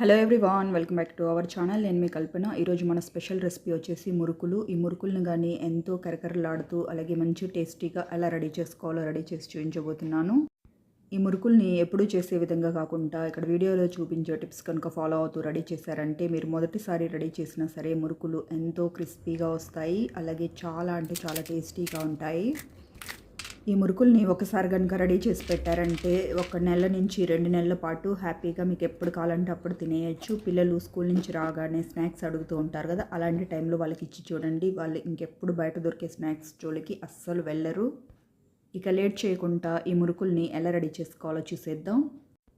Hello everyone welcome back to our channel నేను మీ కల్పన. ఈరోజు మన స్పెషల్ రెసిపీ వచ్చేసి మురుకులు. ఈ మురుకులను కానీ ఎంతో కరకరలాడుతూ అలాగే మంచి టేస్టీగా ఎలా రెడీ చేసుకోవాలో రెడీ చేసి చూపించబోతున్నాను. ఈ మురుకుల్ని ఎప్పుడూ చేసే విధంగా కాకుండా ఇక్కడ వీడియోలో చూపించే టిప్స్ కనుక ఫాలో అవుతూ రెడీ చేశారంటే మీరు మొదటిసారి రెడీ చేసినా సరే మురుకులు ఎంతో క్రిస్పీగా వస్తాయి. అలాగే చాలా అంటే చాలా టేస్టీగా ఉంటాయి. ఈ మురుకుల్ని ఒకసారి కనుక రెడీ చేసి పెట్టారంటే ఒక నెల నుంచి రెండు నెలల పాటు హ్యాపీగా మీకు ఎప్పుడు కావాలంటే అప్పుడు తినేయచ్చు. పిల్లలు స్కూల్ నుంచి రాగానే స్నాక్స్ అడుగుతూ ఉంటారు కదా అలాంటి టైంలో వాళ్ళకి ఇచ్చి చూడండి. వాళ్ళు ఇంకెప్పుడు బయట దొరికే స్నాక్స్ జోలికి అస్సలు వెళ్ళరు. ఇక లేట్ చేయకుండా ఈ మురుకుల్ని ఎలా రెడీ చేసుకోవాలో చూసేద్దాం.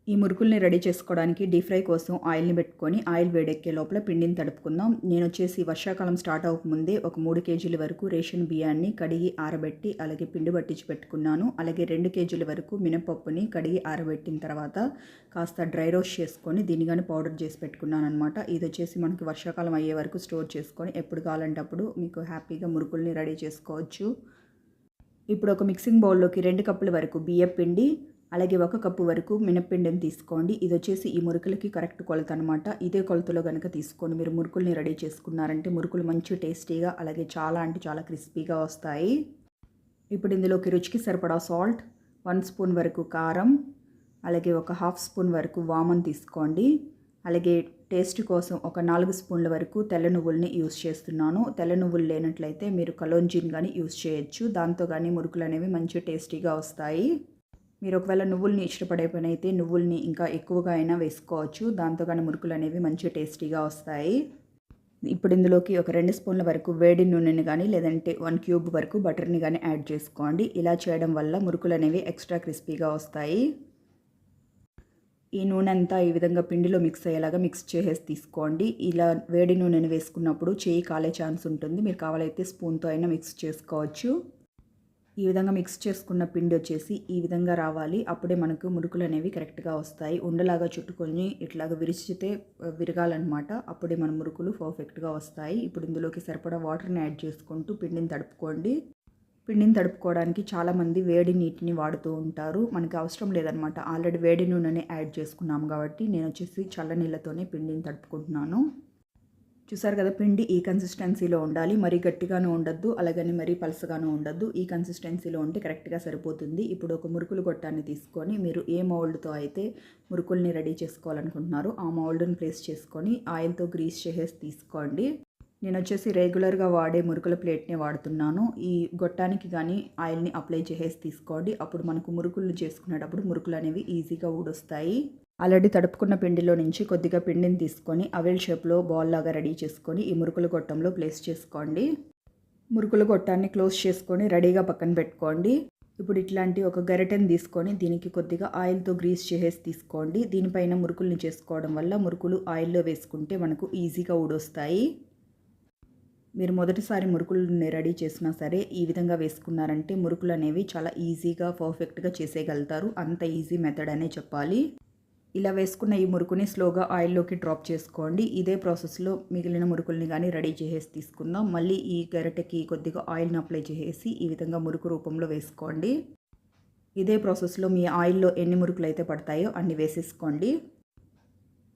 ఈ మురుకుల్ని రెడీ చేసుకోవడానికి డీప్ ఫ్రై కోసం ఆయిల్ని పెట్టుకొని ఆయిల్ వేడెక్కే లోపల పిండిని తడుపుకుందాం. నేను వచ్చేసి వర్షాకాలం స్టార్ట్ అవ్వకముందే ఒక మూడు కేజీల వరకు రేషన్ బియ్యాన్ని కడిగి ఆరబెట్టి అలాగే పిండి పట్టించి పెట్టుకున్నాను. అలాగే రెండు కేజీల వరకు మినపప్పుని కడిగి ఆరబెట్టిన తర్వాత కాస్త డ్రై రోస్ట్ చేసుకొని దీన్ని కానీ పౌడర్ చేసి పెట్టుకున్నాను అనమాట ఇది వచ్చేసి మనకి వర్షాకాలం అయ్యే వరకు స్టోర్ చేసుకొని ఎప్పుడు కావాలంటే అప్పుడు మీకు హ్యాపీగా మురుకుల్ని రెడీ చేసుకోవచ్చు. ఇప్పుడు ఒక మిక్సింగ్ బౌల్లోకి రెండు కప్పుల వరకు బియ్యం పిండి అలాగే ఒక కప్పు వరకు మినప్పిండిని తీసుకోండి. ఇది వచ్చేసి ఈ మురుకులకి కరెక్ట్ కొలత అనమాట ఇదే కొలతలో కనుక తీసుకొని మీరు మురుకుల్ని రెడీ చేసుకున్నారంటే మురుకులు మంచి టేస్టీగా అలాగే చాలా అంటే చాలా క్రిస్పీగా వస్తాయి. ఇప్పుడు ఇందులోకి రుచికి సరిపడా సాల్ట్ వన్ స్పూన్ వరకు కారం అలాగే ఒక హాఫ్ స్పూన్ వరకు వామన్ తీసుకోండి. అలాగే టేస్ట్ కోసం ఒక నాలుగు స్పూన్ల వరకు తెల్ల నువ్వుల్ని యూస్ చేస్తున్నాను. తెల్ల నువ్వులు లేనట్లయితే మీరు కలోంజిన్ కానీ యూస్ చేయొచ్చు. దాంతో కానీ మురుకులు అనేవి మంచి టేస్టీగా వస్తాయి. మీరు ఒకవేళ నువ్వుల్ని ఇష్టపడే పని అయితే నువ్వుల్ని ఇంకా ఎక్కువగా అయినా వేసుకోవచ్చు. దాంతో కానీ మురుకులు అనేవి మంచి టేస్టీగా వస్తాయి. ఇప్పుడు ఇందులోకి ఒక రెండు స్పూన్ల వరకు వేడి నూనెని కానీ లేదంటే వన్ క్యూబ్ వరకు బటర్ని కానీ యాడ్ చేసుకోండి. ఇలా చేయడం వల్ల మురుకులు అనేవి ఎక్స్ట్రా క్రిస్పీగా వస్తాయి. ఈ నూనె అంతా ఈ విధంగా పిండిలో మిక్స్ అయ్యేలాగా మిక్స్ చేసేసి తీసుకోండి. ఇలా వేడి నూనెని వేసుకున్నప్పుడు చేయి కాలే ఛాన్స్ ఉంటుంది. మీరు కావాలైతే స్పూన్తో అయినా మిక్స్ చేసుకోవచ్చు. ఈ విధంగా మిక్స్ చేసుకున్న పిండి వచ్చేసి ఈ విధంగా రావాలి. అప్పుడే మనకు మురుకులు అనేవి కరెక్ట్గా వస్తాయి. ఉండలాగా చుట్టుకొని ఇట్లాగా విరిచితే విరగాలన్నమాట. అప్పుడే మన మురుకులు పర్ఫెక్ట్గా వస్తాయి. ఇప్పుడు ఇందులోకి సరిపడా వాటర్ని యాడ్ చేసుకుంటూ పిండిని తడుపుకోండి. పిండిని తడుపుకోవడానికి చాలామంది వేడి నీటిని వాడుతూ ఉంటారు. మనకి అవసరం లేదనమాట ఆల్రెడీ వేడి నూనెనే యాడ్ చేసుకున్నాం కాబట్టి నేను వచ్చేసి చల్ల నీళ్ళతోనే పిండిని తడుపుకుంటున్నాను. చూసారు కదా పిండి ఈ కన్సిస్టెన్సీలో ఉండాలి. మరీ గట్టిగాను ఉండద్దు అలాగని మరీ పలసగాను ఉండద్దు. ఈ కన్సిస్టెన్సీలో ఉంటే కరెక్ట్గా సరిపోతుంది. ఇప్పుడు ఒక మురుకులు గొట్టాన్ని తీసుకొని మీరు ఏ మౌల్డ్తో అయితే మురుకుల్ని రెడీ చేసుకోవాలనుకుంటున్నారో ఆ మౌల్డ్ని ప్లేస్ చేసుకొని ఆయిల్తో గ్రీస్ చేసేసి తీసుకోండి. నేను వచ్చేసి రెగ్యులర్గా వాడే మురుకుల ప్లేట్నే వాడుతున్నాను. ఈ గొట్టానికి కానీ ఆయిల్ని అప్లై చేసేసి తీసుకోండి. అప్పుడు మనకు మురుకులు చేసుకునేటప్పుడు మురుకులు అనేవి ఈజీగా ఊడొస్తాయి. ఆల్రెడీ తడుపుకున్న పిండిలో నుంచి కొద్దిగా పిండిని తీసుకొని అవెల్ షేప్లో బాల్ లాగా రెడీ చేసుకొని ఈ మురుకుల గొట్టంలో ప్లేస్ చేసుకోండి. మురుకుల గొట్టాన్ని క్లోజ్ చేసుకొని రెడీగా పక్కన పెట్టుకోండి. ఇప్పుడు ఇట్లాంటి ఒక గరిటెని తీసుకొని దీనికి కొద్దిగా ఆయిల్తో గ్రీస్ చేసేసి తీసుకోండి. దీనిపైన మురుకుల్ని చేసుకోవడం వల్ల మురుకులు ఆయిల్లో వేసుకుంటే మనకు ఈజీగా ఊడొస్తాయి. మీరు మొదటిసారి మురుకులని రెడీ చేసినా సరే ఈ విధంగా వేసుకున్నారంటే మురుకులు అనేవి చాలా ఈజీగా పర్ఫెక్ట్గా చేసేయగలుగుతారు. అంత ఈజీ మెథడ్ అనే చెప్పాలి. ఇలా వేసుకున్న ఈ మురుకుని స్లోగా ఆయిల్లోకి డ్రాప్ చేసుకోండి. ఇదే ప్రాసెస్లో మిగిలిన మురుకుల్ని కానీ రెడీ చేసేసి తీసుకుందాం. మళ్ళీ ఈ గరిటెకి కొద్దిగా ఆయిల్ని అప్లై చేసేసి ఈ విధంగా మురుకు రూపంలో వేసుకోండి. ఇదే ప్రాసెస్లో మీ ఆయిల్లో ఎన్ని మురుకులు అయితే పడతాయో అన్ని వేసేసుకోండి.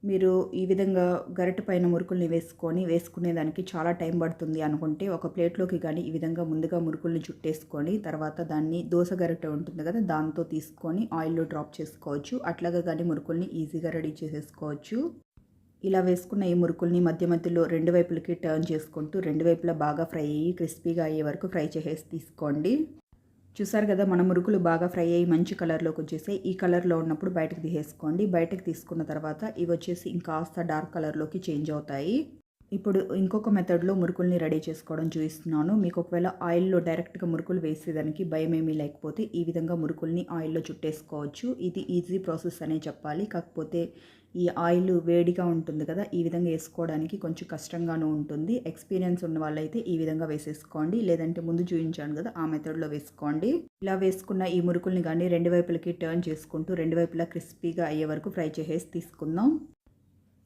మీరు ఈ విధంగా గరిట పైన మురుకుల్ని వేసుకొని వేసుకునేదానికి చాలా టైం పడుతుంది అనుకుంటే ఒక ప్లేట్లోకి కానీ ఈ విధంగా ముందుగా మురుకుల్ని చుట్టేసుకొని తర్వాత దాన్ని దోశ గరిట ఉంటుంది కదా దాంతో తీసుకొని ఆయిల్లో డ్రాప్ చేసుకోవచ్చు. అట్లాగా కానీ మురుకుల్ని ఈజీగా రెడీ చేసేసుకోవచ్చు. ఇలా వేసుకున్న ఈ మురుకుల్ని మధ్య మధ్యలో రెండు వైపులకి టర్న్ చేసుకుంటూ రెండు వైపులా బాగా ఫ్రై అయ్యి క్రిస్పీగా అయ్యే వరకు ఫ్రై చేసేసి తీసుకోండి. చూసారు కదా మన మురుకులు బాగా ఫ్రై అయ్యి మంచి కలర్లోకి వచ్చేసి ఈ కలర్లో ఉన్నప్పుడు బయటకు తీసేసుకోండి. బయటకు తీసుకున్న తర్వాత ఇవి వచ్చేసి ఇంకాస్త డార్క్ కలర్లోకి చేంజ్ అవుతాయి. ఇప్పుడు ఇంకొక మెథడ్లో మురుకుల్ని రెడీ చేసుకోవడం చూపిస్తున్నాను. మీకు ఒకవేళ ఆయిల్లో డైరెక్ట్గా మురుకులు వేసేదానికి భయం ఏమీ లేకపోతే ఈ విధంగా మురుకుల్ని ఆయిల్లో చుట్టేసుకోవచ్చు. ఇది ఈజీ ప్రాసెస్ అనే చెప్పాలి. కాకపోతే ఈ ఆయిల్ వేడిగా ఉంటుంది కదా ఈ విధంగా వేసుకోవడానికి కొంచెం కష్టంగానూ ఉంటుంది. ఎక్స్పీరియన్స్ ఉన్న వాళ్ళైతే ఈ విధంగా వేసేసుకోండి. లేదంటే ముందు చూపించాను కదా ఆ మెథడ్లో వేసుకోండి. ఇలా వేసుకున్న ఈ మురుకుల్ని కానీ రెండు వైపులకి టర్న్ చేసుకుంటూ రెండు వైపులా క్రిస్పీగా అయ్యే వరకు ఫ్రై చేసేసి తీసుకుందాం.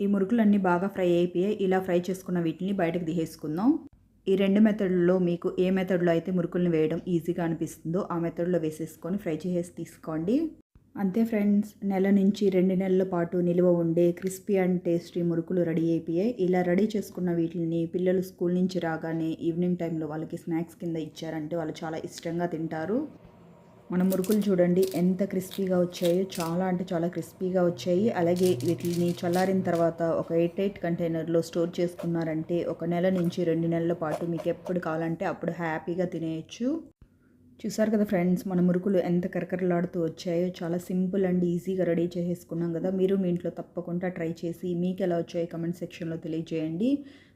ఈ మురుకులన్నీ బాగా ఫ్రై అయిపోయాయి. ఇలా ఫ్రై చేసుకున్న వీటిని బయటకు తీసేసుకుందాం. ఈ రెండు మెథడ్లో మీకు ఏ మెథడ్లో అయితే మురుకుల్ని వేయడం ఈజీగా అనిపిస్తుందో ఆ మెథడ్లో వేసేసుకొని ఫ్రై చేసేసి తీసుకోండి. అంతే ఫ్రెండ్స్ నెల నుంచి రెండు నెలల పాటు నిల్వ ఉండే క్రిస్పీ అండ్ టేస్టీ మురుకులు రెడీ అయిపోయాయి. ఇలా రెడీ చేసుకున్న వీటిని పిల్లలు స్కూల్ నుంచి రాగానే ఈవినింగ్ టైంలో వాళ్ళకి స్నాక్స్ కింద ఇచ్చారంటే వాళ్ళు చాలా ఇష్టంగా తింటారు. మన మురుకులు చూడండి ఎంత క్రిస్పీగా వచ్చాయో చాలా అంటే చాలా క్రిస్పీగా వచ్చాయి. అలాగే వీటిని చల్లారిన తర్వాత ఒక ఎయిట్ ఎయిట్ కంటైనర్లో స్టోర్ చేసుకున్నారంటే ఒక నెల నుంచి రెండు నెలల పాటు మీకు ఎప్పుడు కావాలంటే అప్పుడు హ్యాపీగా తినేయచ్చు. చూసారు కదా ఫ్రెండ్స్ మన మురుకులు ఎంత కరకరలాడుతూ వచ్చాయో చాలా సింపుల్ అండ్ ఈజీగా రెడీ చేసేసుకున్నాం కదా. మీరు మీ ఇంట్లో తప్పకుండా ట్రై చేసి మీకు ఎలా వచ్చాయో కమెంట్ సెక్షన్లో తెలియజేయండి.